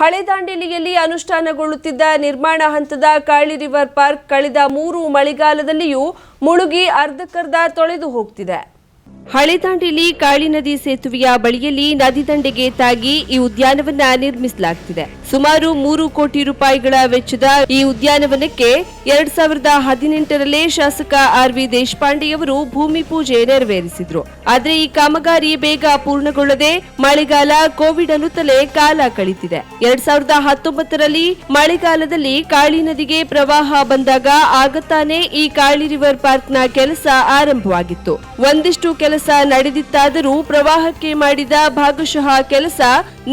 ಹಳೆ ದಾಂಡೇಲಿಯಲ್ಲಿ ಅನುಷ್ಠಾನಗೊಳ್ಳುತ್ತಿದ್ದ ನಿರ್ಮಾಣ ಹಂತದ ಕಾಳಿ ರಿವರ್ ಪಾರ್ಕ್ ಕಳೆದ ಮೂರು ಮಳೆಗಾಲದಲ್ಲಿಯೂ ಮುಳುಗಿ ಅರ್ಧಕ್ಕರ್ಧ ತೊಳೆದು ಹೋಗ್ತಿದೆ. ಹಳೆ ದಾಂಡೇಲಿ ಕಾಳಿ ನದಿ ಸೇತುವೆಯ ಬಳಿಯಲ್ಲಿ ನದಿ ದಂಡೆಗೆ ತಾಗಿ ಈ ಉದ್ಯಾನವನ್ನ ನಿರ್ಮಿಸಲಾಗ್ತಿದೆ. ಸುಮಾರು ಮೂರು ಕೋಟಿ ರೂಪಾಯಿಗಳ ವೆಚ್ಚದ ಈ ಉದ್ಯಾನವನಕ್ಕೆ ಎರಡ್ ಸಾವಿರದ ಹದಿನೆಂಟರಲ್ಲೇ ಶಾಸಕ ಆರ್ ವಿ ದೇಶಪಾಂಡೆಯವರು ಭೂಮಿ ಪೂಜೆ ನೆರವೇರಿಸಿದ್ರು. ಆದರೆ ಈ ಕಾಮಗಾರಿ ಬೇಗ ಪೂರ್ಣಗೊಳ್ಳದೆ ಮಳೆಗಾಲ ಕೋವಿಡ್ ಅನ್ನುತ್ತಲೇ ಕಾಲ ಕಳೀತಿದೆ. ಎರಡ್ ಸಾವಿರದ ಹತ್ತೊಂಬತ್ತರಲ್ಲಿ ಮಳೆಗಾಲದಲ್ಲಿ ಕಾಳಿ ನದಿಗೆ ಪ್ರವಾಹ ಬಂದಾಗ ಆಗತಾನೆ ಈ ಕಾಳಿ ರಿವರ್ ಪಾರ್ಕ್ನ ಕೆಲಸ ಆರಂಭವಾಗಿತ್ತು. ಒಂದಿಷ್ಟು ಕೆಲಸ ನಡೆದಿತ್ತಾದರೂ ಪ್ರವಾಹಕ್ಕೆ ಮಾಡಿದ ಭಾಗಶಃ ಕೆಲಸ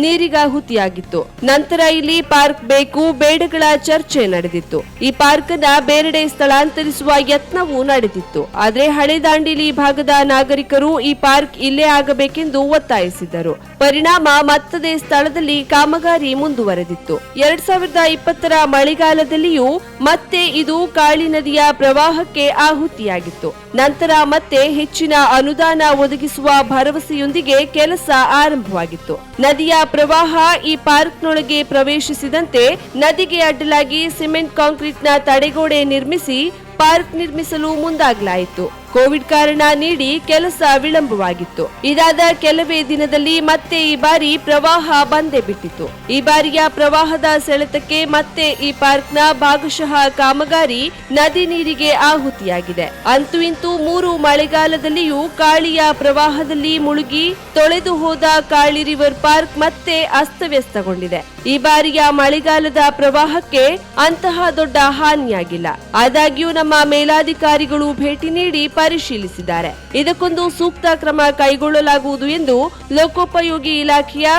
ನೀರಿಗಾಹುತಿಯಾಗಿತ್ತು. ನಂತರ ಇಲ್ಲಿ ಪಾರ್ಕ್ ಬೇಕು, ಬೇಡಗಳ ಚರ್ಚೆ ನಡೆದಿತ್ತು. ಈ ಪಾರ್ಕ್ನ ಬೇರೆಡೆ ಸ್ಥಳಾಂತರಿಸುವ ಯತ್ನವೂ ನಡೆದಿತ್ತು. ಆದರೆ ಹಳೆ ದಾಂಡೇಲಿ ಭಾಗದ ನಾಗರಿಕರು ಈ ಪಾರ್ಕ್ ಇಲ್ಲೇ ಆಗಬೇಕೆಂದು ಒತ್ತಾಯಿಸಿದರು. ಪರಿಣಾಮ ಮತ್ತದೇ ಸ್ಥಳದಲ್ಲಿ ಕಾಮಗಾರಿ ಮುಂದುವರೆದಿತ್ತು. ಎರಡ್ ಸಾವಿರದ ಇಪ್ಪತ್ತರ ಮಳೆಗಾಲದಲ್ಲಿಯೂ ಮತ್ತೆ ಇದು ಕಾಳಿ ನದಿಯ ಪ್ರವಾಹಕ್ಕೆ ಆಹುತಿಯಾಗಿತ್ತು. ನಂತರ ಮತ್ತೆ ಹೆಚ್ಚಿನ ಅನುದಾನ ಒದಗಿಸುವ ಭರವಸೆಯೊಂದಿಗೆ ಕೆಲಸ ಆರಂಭವಾಗಿತ್ತು. ನದಿಯ ಪ್ರವಾಹ ಈ ಪಾರ್ಕ್ನೊಳಗೆ ಪ್ರವೇಶಿಸಿದಂತೆ ನದಿಗೆ ಅಡ್ಡಲಾಗಿ ಸಿಮೆಂಟ್ ಕಾಂಕ್ರೀಟ್ನ ತಡೆಗೋಡೆ ನಿರ್ಮಿಸಿ ಪಾರ್ಕ್ ನಿರ್ಮಿಸಲು ಮುಂದಾಗಲಾಯಿತು. ಕೋವಿಡ್ ಕಾರಣ ನೀಡಿ ಕೆಲಸ ವಿಳಂಬವಾಗಿತ್ತು. ಇದಾದ ಕೆಲವೇ ದಿನದಲ್ಲಿ ಮತ್ತೆ ಈ ಬಾರಿ ಪ್ರವಾಹ ಬಂದೇ ಬಿಟ್ಟಿತು ಈ ಬಾರಿಯ ಪ್ರವಾಹದ ಸೆಳೆತಕ್ಕೆ ಮತ್ತೆ ಈ ಪಾರ್ಕ್ನ ಭಾಗಶಃ ಕಾಮಗಾರಿ ನದಿ ನೀರಿಗೆ ಆಹುತಿಯಾಗಿದೆ. ಅಂತೂ ಇಂತೂ ಮೂರು ಮಳೆಗಾಲದಲ್ಲಿಯೂ ಕಾಳಿಯ ಪ್ರವಾಹದಲ್ಲಿ ಮುಳುಗಿ ತೊಳೆದು ಹೋದ ಕಾಳಿ ರಿವರ್ ಪಾರ್ಕ್ ಮತ್ತೆ ಅಸ್ತವ್ಯಸ್ತಗೊಂಡಿದೆ. ಈ ಬಾರಿಯ ಮಳೆಗಾಲದ ಪ್ರವಾಹಕ್ಕೆ ಅಂತಹ ದೊಡ್ಡ ಹಾನಿಯಾಗಿಲ್ಲ. ಆದಾಗ್ಯೂ ನಮ್ಮ ಮೇಲಾಧಿಕಾರಿಗಳು ಭೇಟಿ ನೀಡಿ ಪರಿಶೀಲಿಸಿದ್ದಾರೆ. ಇದಕ್ಕೊಂದು ಸೂಕ್ತ ಕ್ರಮ ಕೈಗೊಳ್ಳಲಾಗುವುದು ಎಂದು ಲೋಕೋಪಯೋಗಿ ಇಲಾಖೆಯ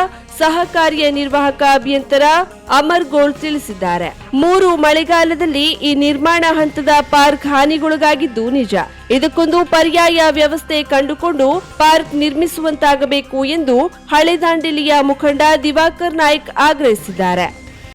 ಸಹಕಾರಿಯ ನಿರ್ವಾಹಕ ಅಭಿಯಂತರ ಅಮರ್ ಗೋಲ್ ತಿಳಿಸಿದ್ದಾರೆ. ಮೂರು ಮಳೆಗಾಲದಲ್ಲಿ ಈ ನಿರ್ಮಾಣ ಹಂತದ ಪಾರ್ಕ್ ಹಾನಿಗೊಳಗಾಗಿದ್ದು ನಿಜ. ಇದಕ್ಕೊಂದು ಪರ್ಯಾಯ ವ್ಯವಸ್ಥೆ ಕಂಡುಕೊಂಡು ಪಾರ್ಕ್ ನಿರ್ಮಿಸುವಂತಾಗಬೇಕು ಎಂದು ಹಳೆ ದಾಂಡೇಲಿಯ ಮುಖಂಡ ದಿವಾಕರ್ ನಾಯ್ಕ್ ಆಗ್ರಹಿಸಿದ್ದಾರೆ.